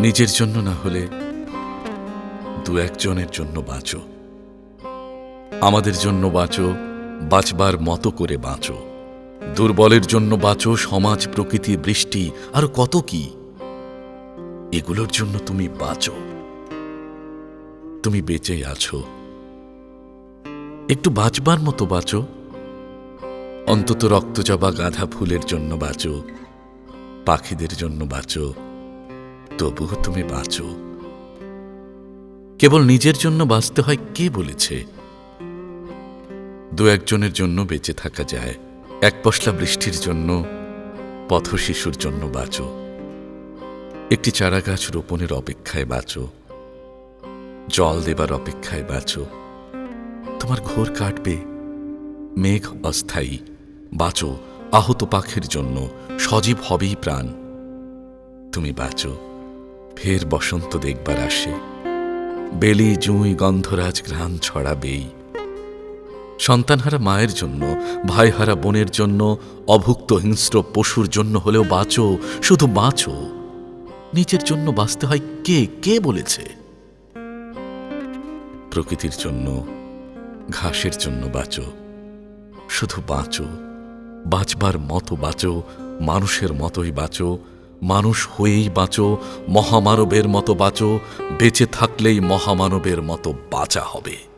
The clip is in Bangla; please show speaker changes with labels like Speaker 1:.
Speaker 1: নিজের জন্য না হলে দু একজনের জন্য বাঁচো। আমাদের জন্য বাঁচো, বাঁচবার মতো করে বাঁচো। দুর্বলের জন্য বাঁচো, সমাজ, প্রকৃতি, বৃষ্টি, আর কত কি? এগুলোর জন্য তুমি বাঁচো। তুমি বেঁচে আছো। একটু বাঁচবার মতো বাঁচো। অন্তত রক্তজবা গাঁধা ফুলের জন্য বাঁচো। পাখিদের জন্য বাঁচো। তবুও তুমি বাঁচো। কেবল নিজের জন্য বাঁচতে হয় কে বলেছে? দু একজনের জন্য বেঁচে থাকা যায়। এক পশলা বৃষ্টির জন্য, পথ শিশুর জন্য বাঁচো। একটি চারা গাছ রোপণের অপেক্ষায় বাঁচো। জল দেবার অপেক্ষায় বাঁচো। তোমার ঘোর কাটবে। মেঘ অস্থায়ী। বাঁচো। আহত পাখির জন্য সজীব হবেই প্রাণ। তুমি বাঁচো। ফের বসন্ত দেখবার আসে। বেলি, জুঁই, গন্ধরাজ ঘ্রাণ ছড়াবেই। সন্তানহারা মায়ের জন্য, ভাইহারা বোনের জন্য, অভুক্ত হিংস্র পশুর জন্য হলেও বাঁচো, শুধু বাঁচো। নিজের জন্য বাঁচতে হয় কে? কে বলেছে? প্রকৃতির জন্য, ঘাসের জন্য বাঁচো। শুধু বাঁচো। বাঁচবার মতো বাঁচো, মানুষের মতোই বাঁচো মানুষ হয়েই বাঁচো মহামানবের মতো বাঁচো বেঁচে থাকলেই মহামানবের মতো বাঁচা হবে।